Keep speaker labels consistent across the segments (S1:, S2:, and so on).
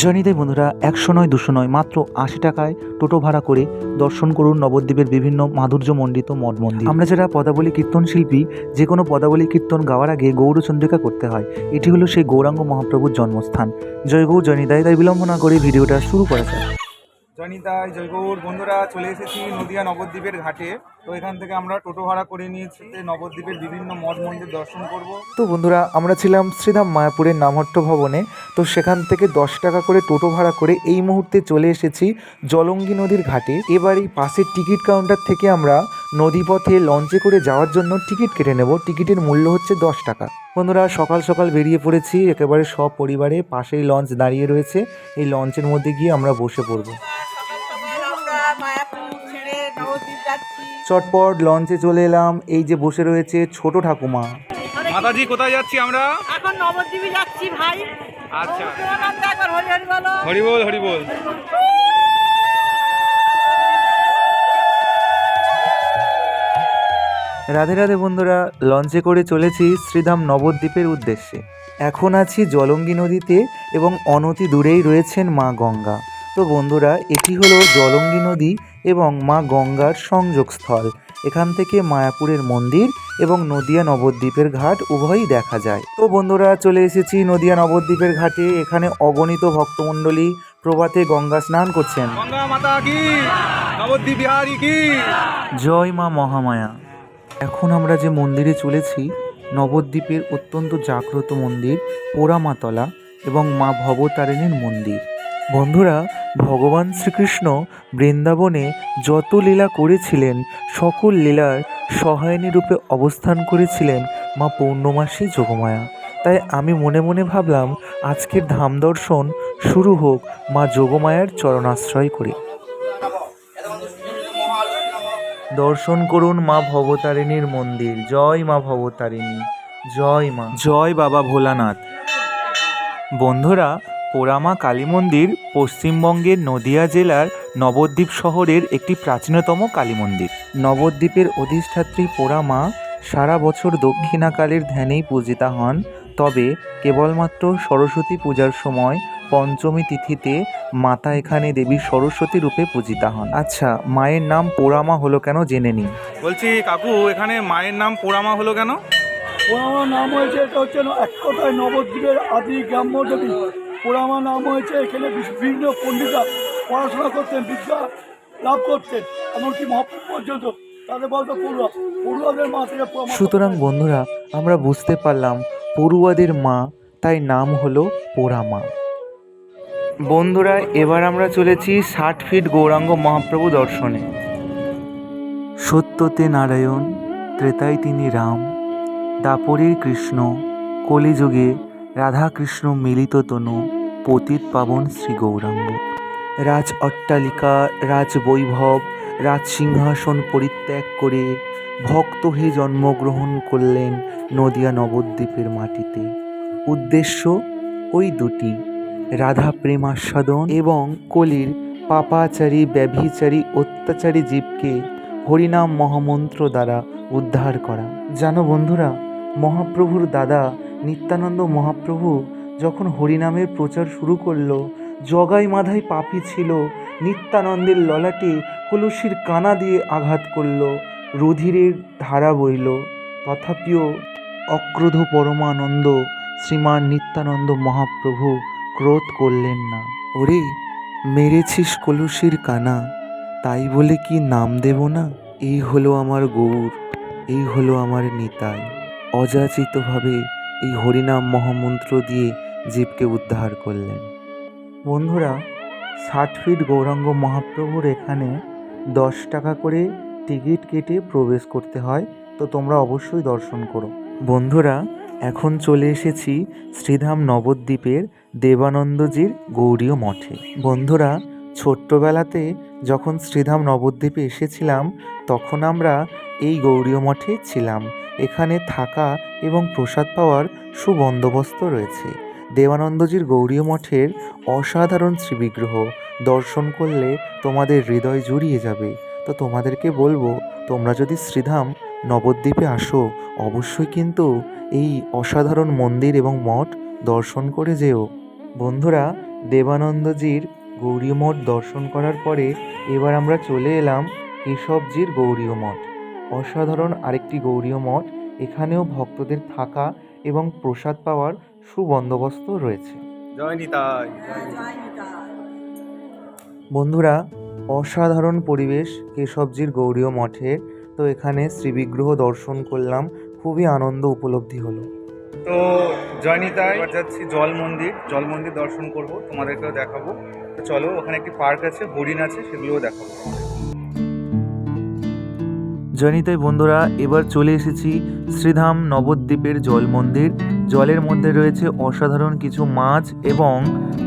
S1: জয়নিতাই বন্ধুরা, একশো নয়, দুশো নয়, মাত্র আশি টাকায় টোটো ভাড়া করে দর্শন করুন নবদ্বীপের বিভিন্ন মাধুর্যমণ্ডিত মঠ মন্দির। আমরা যারা পদাবলী কীর্তন শিল্পী, যে কোনো পদাবলী কীর্তন গাওয়ার আগে গৌরচন্দ্রিকা করতে হয়। এটি হলো সেই গৌরাঙ্গ মহাপ্রভুর জন্মস্থান। জয় গৌ জয়নিতাই তাই বিলম্ব না করে ভিডিওটা শুরু করা যাক।
S2: জয়নিতাই জয়গৌর বন্ধুরা, চলে এসেছি নদিয়া নবদ্বীপের ঘাটে। তো এখান থেকে আমরা টোটো ভাড়া করে নিয়েছি। নবদ্বীপের বিভিন্ন মঠ মন্দির দর্শন করব।
S1: তো বন্ধুরা, আমরা ছিলাম শ্রীধাম মায়াপুরের নামহট্ট ভবনে। তো সেখান থেকে দশ টাকা করে টোটো ভাড়া করে এই মুহূর্তে চলে এসেছি জলঙ্গি নদীর ঘাটে। এবার এই পাশের টিকিট কাউন্টার থেকে আমরা নদীপথে লঞ্চে করে যাওয়ার জন্য টিকিট কেটে নেব। টিকিটের মূল্য হচ্ছে দশ টাকা। বন্ধুরা, সকাল সকাল বেরিয়ে পড়েছি। একেবারে সব পরিবারে পাশেই লঞ্চ দাঁড়িয়ে রয়েছে। এই লঞ্চের মধ্যে গিয়ে আমরা বসে পড়ব। চটপট লঞ্চে চলে এলাম। এই যে বসে রয়েছে ছোট ঠাকুমা।
S2: মাতাজি কোথায় যাচ্ছি আমরা?
S3: এখন নবদ্বীপে যাচ্ছি ভাই।
S2: আচ্ছা।
S3: জগন্নাথ একবার হরি হরি বলো।
S2: হরিবোল হরিবোল।
S1: রাধে রাধে বন্ধুরা লঞ্চে করে চলেছি শ্রীধাম নবদ্বীপের উদ্দেশ্যে। এখন আছি জলঙ্গি নদীতে এবং অনতি দূরেই রয়েছেন মা গঙ্গা। তো বন্ধুরা এটি হলো জলঙ্গি নদী এবং মা গঙ্গার সংযোগস্থল। এখান থেকে মায়াপুরের মন্দির এবং নদিয়া নবদ্বীপের ঘাট উভয়ই দেখা যায়। তো বন্ধুরা চলে এসেছি নদিয়া নবদ্বীপের ঘাটে। এখানে অগণিত ভক্তমণ্ডলী প্রভাতে গঙ্গা স্নান করছেন।
S2: গঙ্গা মাতা কি? নবদ্বীপ বিহারী কি?
S1: জয় মা মহামায়া। এখন আমরা যে মন্দিরে চলেছি নবদ্বীপের অত্যন্ত জাগ্রত মন্দির পোড়ামাতলা এবং মা ভবতারিণীর মন্দির। বন্ধুরা ভগবান শ্রীকৃষ্ণ বৃন্দাবনে যত লীলা করেছিলেন সকল লীলার সহায়নী রূপে অবস্থান করেছিলেন মা পূর্ণমাসী যোগমায়া। তাই আমি মনে মনে ভাবলাম আজকের ধাম দর্শন শুরু হোক মা যোগমায়ার চরণাশ্রয় করে। দর্শন করুন মা ভবতারিণীর মন্দির। জয় মা ভবতারিণী। জয় মা। জয় বাবা ভোলানাথ। বন্ধুরা পোড়ামা কালী মন্দির পশ্চিমবঙ্গের নদিয়া জেলার নবদ্বীপ শহরের একটি প্রাচীনতম কালী মন্দির নবদ্বীপের অধিষ্ঠাত্রী পোড়ামা সারা বছর দক্ষিণাকালের ধ্যানেই পূজিতা হন তবে কেবলমাত্র সরস্বতী পূজার সময় পঞ্চমী তিথিতে মাতা এখানে দেবী সরস্বতী রূপে পূজিতা হন। আচ্ছা মায়ের নাম পোড়ামা হলো কেন জেনে নিন
S2: বলছি কাকু এখানে মায়ের নাম পোড়ামা হলো কেন?
S4: পোড়ামা নাম হয়েছে এটা হচ্ছে এক কথায় নবদ্বীপের আদি গ্রাম্য দেবী। পোড়ামা নাম হয়েছে, এখানে বিভিন্ন পণ্ডিতরা পড়াশোনা করতেন, বিদ্যা লাভ করতেন, এমনকি মহাপুর পর্যন্ত তাদের বলতো, পড়ুয়া, পড়ুয়াদের মা থেকে
S1: সুতরাং বন্ধুরা, আমরা বুঝতে পারলাম পড়ুয়াদের মা, তাই নাম হলো পোড়ামা। বন্ধুরা, এবার আমরা চলেছি ষাট ফিট গৌরাঙ্গ মহাপ্রভু দর্শনে। সত্যতে নারায়ণ, ত্রেতায় তিনি রাম, দাপরের কৃষ্ণ, কলিযুগে রাধাকৃষ্ণ মিলিত তনু পতিত পাবন শ্রী গৌরাঙ্গ রাজ অট্টালিকা, রাজ বৈভব, রাজ সিংহাসন পরিত্যাগ করে ভক্ত হয়ে জন্মগ্রহণ করলেন নদিয়া নবদ্বীপের মাটিতে। উদ্দেশ্য, ওই দুটি, রাধা প্রেম আস্বাদন এবং কলির পাপাচারী, ব্যভিচারী, অত্যাচারী জীবকে হরিনাম মহামন্ত্র দ্বারা উদ্ধার করা। জানো বন্ধুরা, মহাপ্রভুর দাদা নিত্যানন্দ মহাপ্রভু যখন হরিনামের প্রচার শুরু করল, জগাই মাধাই পাপি ছিল, নিত্যানন্দের ললাটে কলসির কানা দিয়ে আঘাত করল, রুধিরের ধারা বইল। তথাপিও অক্রোধ পরমানন্দ শ্রীমান নিত্যানন্দ মহাপ্রভু ক্রোধ করলেন না। ওরে, মেরেছিস কলসির কানা, তাই বলে কি নাম দেব না? এই হলো আমার গৌর, এই হলো আমার নিতাই। অযাচিতভাবে এই হরিনাম মহামন্ত্র দিয়ে জীবকে উদ্ধার করলেন। বন্ধুরা, ষাট ফিট গৌরাঙ্গ মহাপ্রভুর এখানে দশ টাকা করে টিকিট কেটে প্রবেশ করতে হয়, তো তোমরা অবশ্যই দর্শন করো। বন্ধুরা, এখন চলে এসেছি শ্রীধাম নবদ্বীপের দেবানন্দজির গৌরীয় মঠে। বন্ধুরা, ছোট্টবেলাতে যখন শ্রীধাম নবদ্বীপে এসেছিলাম, তখন আমরা এই গৌরীয় মঠে ছিলাম। এখানে থাকা এবং প্রসাদ পাওয়ার সুবন্দোবস্ত রয়েছে। দেবানন্দজির গৌরীয় মঠের অসাধারণ শ্রীবিগ্রহ। দর্শন করলে তোমাদের হৃদয় জুড়িয়ে যাবে। তো তোমাদেরকে বলব, তোমরা যদি শ্রীধাম নবদ্বীপে আসো, অবশ্যই কিন্তু এই অসাধারণ মন্দির এবং মঠ দর্শন করে যেও। বন্ধুরা, দেবানন্দজির গৌরী মঠ দর্শন করার পরে এবার আমরা চলে এলাম কেশবজির গৌরীয় মঠ। অসাধারণ আরেকটি গৌরীয় মঠ। এখানেও ভক্তদের থাকা এবং প্রসাদ পাওয়ার সুবন্দোবস্ত রয়েছে।
S2: জয় নিতাই
S1: বন্ধুরা অসাধারণ পরিবেশ কেশবজির গৌরীয় মঠের তো এখানে শ্রীবিগ্রহ দর্শন করলাম। খুবই আনন্দ উপলব্ধি হলো।
S2: তো জয় নিতাই এবার যাচ্ছি জল মন্দির। জল মন্দির দর্শন করব তোমাদেরকেও দেখাবো। তো চলো ওখানে একটি পার্ক আছে হরিণ আছে সেগুলোও দেখাবো
S1: জনিতাই বন্ধুরা, এবার চলে এসেছি শ্রীধাম নবদ্বীপের জল মন্দির। জলের মধ্যে রয়েছে অসাধারণ কিছু মাছ এবং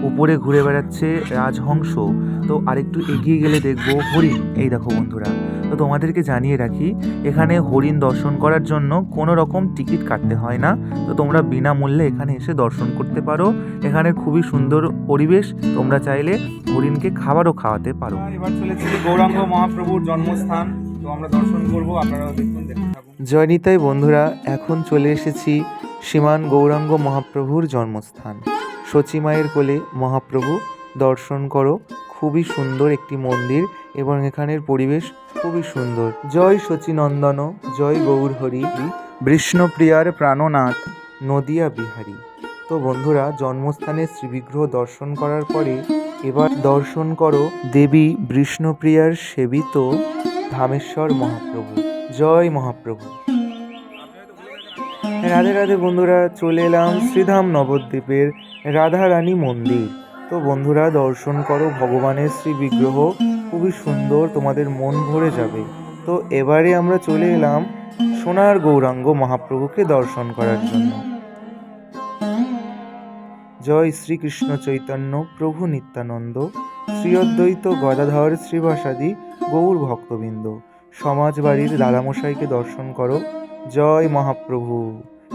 S1: উপরে ঘুরে বেড়াচ্ছে রাজহংস। তো আরেকটু এগিয়ে গেলে দেখব হরিণ। এই দেখো বন্ধুরা, তো তোমাদেরকে জানিয়ে রাখি, এখানে হরিণ দর্শন করার জন্য কোনো রকম টিকিট কাটতে হয় না। তো তোমরা বিনামূল্যে এখানে এসে দর্শন করতে পারো। এখানে খুবই সুন্দর পরিবেশ, তোমরা চাইলে হরিণকে খাবারও খাওয়াতে পারো।
S2: এবার চলেছি গৌরাঙ্গ মহাপ্রভুর জন্মস্থান। তো আমরা দর্শন দেখতে থাকুন।
S1: জয়নিতাই বন্ধুরা, এখন চলে এসেছি শ্রীমান গৌরাঙ্গ মহাপ্রভুর জন্মস্থান। সচিমায়ের কোলে, মহাপ্রভু, দর্শন করো, খুবই সুন্দর একটি মন্দির এবং এখানের পরিবেশ খুবই সুন্দর। জয় সচিনন্দন জয় গৌর হরি, বিষ্ণুপ্রিয়ার প্রাণনাথ, নদিয়া বিহারী। তো বন্ধুরা জন্মস্থানের শ্রীবিগ্রহ দর্শন করার পরে এবার দর্শন করো, দেবী বিষ্ণুপ্রিয়ার সেবিত ধামেশ্বর মহাপ্রভু। জয় মহাপ্রভু। রাধে রাধে বন্ধুরা, চলে এলাম শ্রীধাম নবদ্বীপের রাধারানী মন্দির। তো বন্ধুরা, দর্শন করো ভগবানের শ্রী বিগ্রহ খুবই সুন্দর, তোমাদের মন ভরে যাবে। তো এবারে আমরা চলে এলাম সোনার গৌরাঙ্গ মহাপ্রভুকে দর্শন করার জন্য। জয় শ্রীকৃষ্ণ চৈতন্য প্রভু নিত্যানন্দ, শ্রী অদ্বৈত গদাধর শ্রীবাসাদি গৌর ভক্তবৃন্দ সমাজ বাড়ির দাদামশাইকে দর্শন করো। জয় মহাপ্রভু।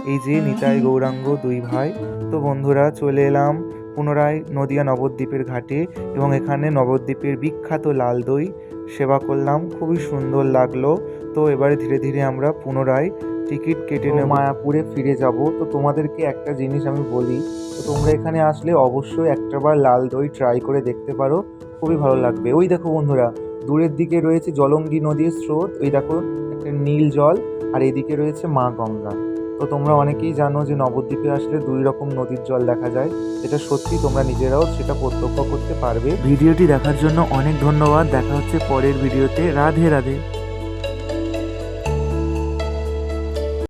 S1: এই যে নিতাই গৌরাঙ্গ দুই ভাই তো বন্ধুরা চলে এলাম পুনরায় নদিয়া নবদ্বীপের ঘাটে এবং এখানে নবদ্বীপের বিখ্যাত লাল দই সেবা করলাম। খুবই সুন্দর লাগল। তো এবারে ধীরে ধীরে আমরা পুনরায় টিকিট কেটে নেব। মায়াপুরে ফিরে যাব। তো তোমাদেরকে একটা জিনিস আমি বলি তো তোমরা এখানে আসলে অবশ্যই একটাবার লাল দই ট্রাই করে দেখতে পারো। খুবই ভালো লাগবে। ওই দেখো বন্ধুরা দূরের দিকে রয়েছে জলঙ্গি নদীর স্রোত, ওই দেখো একটা নীল জল, আর এদিকে রয়েছে মা গঙ্গা। তো তোমরা অনেকেই জানো যে নবদ্বীপে আসলে দুই রকম নদীর জল দেখা যায়। এটা সত্যি তোমরা নিজেরাও সেটা প্রত্যক্ষ করতে পারবে। ভিডিওটি দেখার জন্য অনেক ধন্যবাদ। দেখা হচ্ছে পরের ভিডিওতে। রাধে রাধে।